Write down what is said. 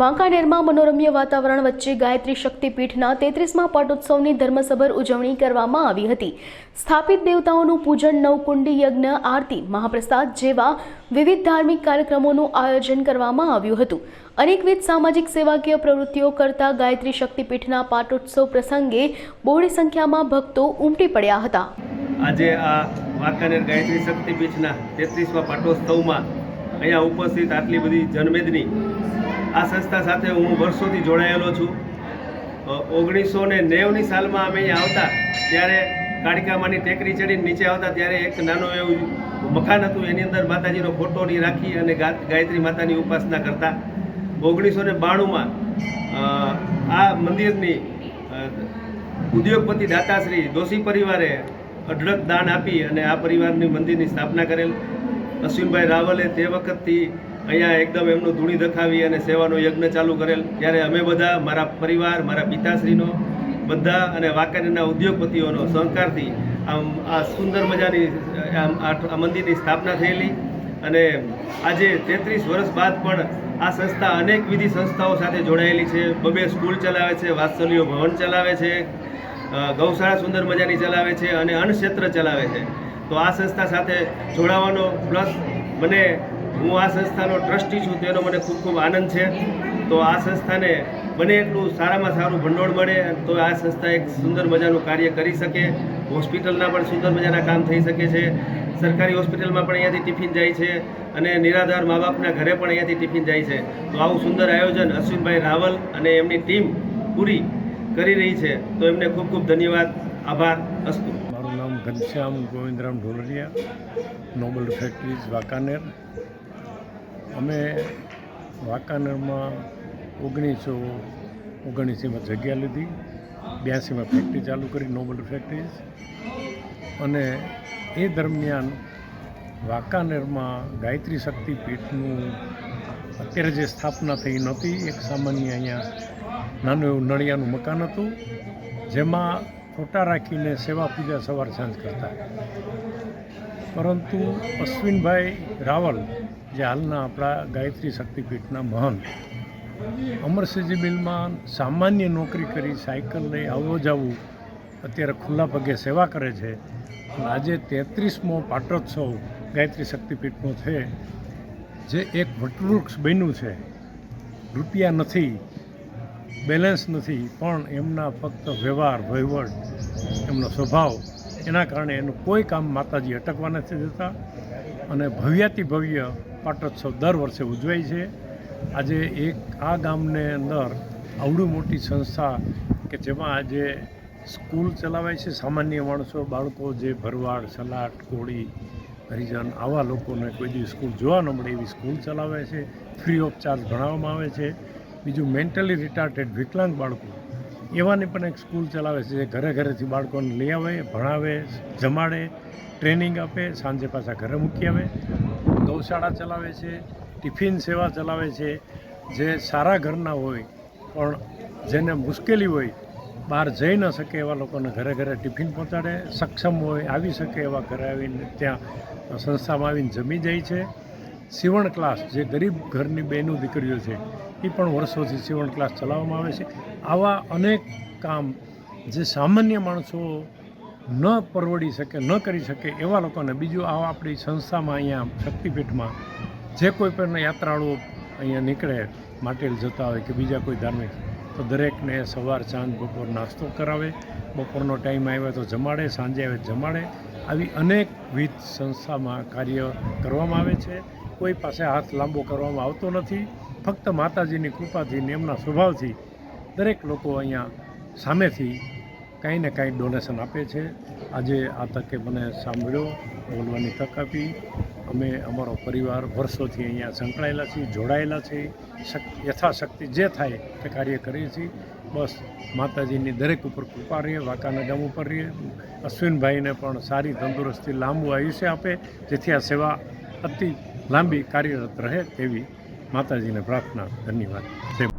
વાંકાનેરમાં મનોરમ્ય વાતાવરણ વચ્ચે ગાયત્રી શક્તિપીઠના તેત્રીસમાં પાટોત્સવની ધર્મસભર ઉજવણી કરવામાં આવી હતી. સ્થાપિત દેવતાઓનું પૂજન, નવકુંડી, યજ્ઞ, આરતી, મહાપ્રસાદ જેવા વિવિધ ધાર્મિક કાર્યક્રમોનું આયોજન કરવામાં આવ્યું હતું. અનેકવિધ સામાજિક સેવાકીય પ્રવૃત્તિઓ કરતા ગાયત્રી શક્તિપીઠના પાટોત્સવ પ્રસંગે બહોળી સંખ્યામાં ભક્તો ઉમટી પડ્યા હતા. આજે આ વાંકાનેર ગાયત્રી શક્તિપીઠના તેત્રીસમાં પાટોત્સવમાં અહીંયા ઉપસ્થિત આટલી બધી જનમેદની આ સંસ્થા સાથે હું વર્ષોથી જોડાયેલો છું. ઓગણીસો ને નેવની સાલમાં અમે અહીંયા આવતા, ત્યારે કાળિકામાની ટેકરી ચડીને નીચે આવતા, ત્યારે એક નાનું એવું મકાન હતું, એની અંદર માતાજીનો ફોટો રાખી અને ગાયત્રી માતાની ઉપાસના કરતા. ઓગણીસો ને બાણુંમાં આ મંદિરની ઉદ્યોગપતિ દાતાશ્રી દોશી પરિવારે અઢળક દાન આપી અને આ પરિવારની મંદિરની સ્થાપના કરેલ. અશ્વિનભાઈ રાવલે તે વખતથી અહીંયા એકદમ એમનું ધૂણી દખાવી અને સેવાનો યજ્ઞ ચાલુ કરેલ. ત્યારે અમે બધા, મારા પરિવાર, મારા પિતાશ્રીનો, બધા અને વાંકાનેરના ઉદ્યોગપતિઓનો સહકારથી આમ આ સુંદર મજાની, આમ આ મંદિરની સ્થાપના થયેલી. અને આજે તેત્રીસ વર્ષ બાદ પણ આ સંસ્થા અનેક વિધિ સંસ્થાઓ સાથે જોડાયેલી છે. બબે સ્કૂલ ચલાવે છે, વાત્સલ્યો ભવન ચલાવે છે ગૌશાળા સુંદર મજાની ચલાવે છે અને અન્નક્ષેત્ર ચલાવે છે. તો આ સંસ્થા સાથે જોડાવાનો પ્લસ મને હું આ સંસ્થાનો ટ્રસ્ટી છું, તેનો મને ખૂબ ખૂબ આનંદ છે. તો આ સંસ્થાને બને એટલું સારામાં સારું ભંડોળ મળે, તો આ સંસ્થા એક સુંદર મજાનું કાર્ય કરી શકે. હોસ્પિટલના પણ સુંદર મજાના કામ થઈ શકે છે. સરકારી હોસ્પિટલમાં પણ અહીંયાથી ટિફિન જાય છે અને નિરાધાર મા બાપના ઘરે પણ અહીંયાથી ટિફિન જાય છે. તો આવું સુંદર આયોજન અશ્વિનભાઈ રાવલ અને એમની ટીમ પૂરી કરી રહી છે. તો એમને ખૂબ ખૂબ ધન્યવાદ. આભાર. અસ્તુ. મારું નામ ઘનશ્યામ ગોવિંદરામ ઢોલરિયા, નોબલ ફેક્ટરીઝ વાંકાનેર. અમે વાંકાનેરમાં ઓગણીસો ઓગણીસીમાં જગ્યા લીધી, બ્યાસીમાં ફેક્ટરી ચાલુ કરી, નોબલ ફેક્ટરીઝ અને એ દરમિયાન વાંકાનેરમાં ગાયત્રી શક્તિપીઠનું અત્યારે જે સ્થાપના થઈ નહોતી, એક સામાન્ય અહીંયા નાનું એવું નળિયાનું મકાન હતું, જેમાં ફોટા રાખીને સેવા પૂજા સવાર સાંજ કરતા. પરંતુ અશ્વિનભાઈ રાવલ જે હાલના આપણા ગાયત્રી શક્તિપીઠના મહંત અમરસિંહજી મિલમાં સામાન્ય નોકરી કરી, સાયકલ લઈ આવવો જવું અત્યારે ખુલ્લા પગે સેવા કરે છે. આજે તેત્રીસમો પાટોત્સવ ગાયત્રી શક્તિપીઠનો છે. જે એક વટવૃક્ષ બન્યું છે. રૂપિયા નથી, બેલેન્સ નથી, પણ એમના ફક્ત વ્યવહાર, વહીવટ, એમનો સ્વભાવ, એના કારણે એનું કોઈ કામ માતાજી અટકવા નથી દેતા. અને ભવ્યાતિ ભવ્ય પાટોત્સવ દર વર્ષે ઉજવાય છે. આજે એક આ ગામને અંદર આવડી મોટી સંસ્થા કે જેમાં આજે સ્કૂલ ચલાવાય છે. સામાન્ય માણસો, બાળકો જે ભરવાડ સલાટ કોળી, હરિજન આવા લોકોને કોઈ દિવસ સ્કૂલ જોવા ન મળે એવી સ્કૂલ ચલાવે છે. ફ્રી ઓફ ચાર્જ ભણાવવામાં આવે છે. બીજું મેન્ટલી રિટાર્ટેડ વિકલાંગ બાળકો, એવાની પણ એક સ્કૂલ ચલાવે છે. જે ઘરે ઘરેથી બાળકોને લઈ આવે, ભણાવે, જમાડે ટ્રેનિંગ આપે, સાંજે પાછા ઘરે મૂકી આવે. ગૌશાળા ચલાવે છે, ટિફિન સેવા ચલાવે છે, જે સારા ઘરના હોય, પણ જેને મુશ્કેલી હોય, બહાર જઈ ન શકે એવા લોકોને ઘરે ઘરે ટિફિન પહોંચાડે, સક્ષમ હોય, આવી શકે એવા ઘરે આવીને ત્યાં સંસ્થામાં આવીને જમી જાય છે. સીવણ ક્લાસ જે ગરીબ ઘરની બહેનો દીકરીઓ છે એ પણ વર્ષોથી સીવણ ક્લાસ ચલાવવામાં આવે છે. આવા અનેક કામ જે સામાન્ય માણસો ન પરવડી શકે, ન કરી શકે એવા લોકોને બીજું આ આપણી સંસ્થામાં અહીંયા શક્તિપીઠમાં જે કોઈ પણ યાત્રાળુઓ અહીંયા નીકળે, માટેલ જતા હોય કે બીજા કોઈ ધાર્મિક, તો દરેકને સવાર, સાંજ, બપોર નાસ્તો કરાવે. બપોરનો ટાઈમ આવ્યો તો જમાડે, સાંજે આવે જમાડે. આવી અનેકવિધ સંસ્થામાં કાર્ય કરવામાં આવે છે. કોઈ પાસે હાથ લાંબો કરવામાં આવતો નથી. ફક્ત માતાજીની કૃપાથી ને એમના સ્વભાવથી દરેક લોકો અહીંયા સામેથી કાંઈ ને કાંઈ ડોનેશન આપે છે. આજે આ તકે મને સાંભળ્યો, બોલવાની તક આપી. અમે અમારો પરિવાર વર્ષોથી અહીંયા સંકળાયેલા છીએ, જોડાયેલા છીએ. શક, યથાશક્તિ જે થાય તે કાર્ય કરીએ છીએ. બસ માતાજીની દરેક ઉપર કૃપા રહીએ, વાંકાના ગામ ઉપર રહીએ. અશ્વિનભાઈને પણ સારી તંદુરસ્તી, લાંબુ આયુષ્ય આપે, જેથી આ સેવા અતિ લાંબી કાર્યરત રહે તેવી માતાજીને પ્રાર્થના, ધન્યવાદ.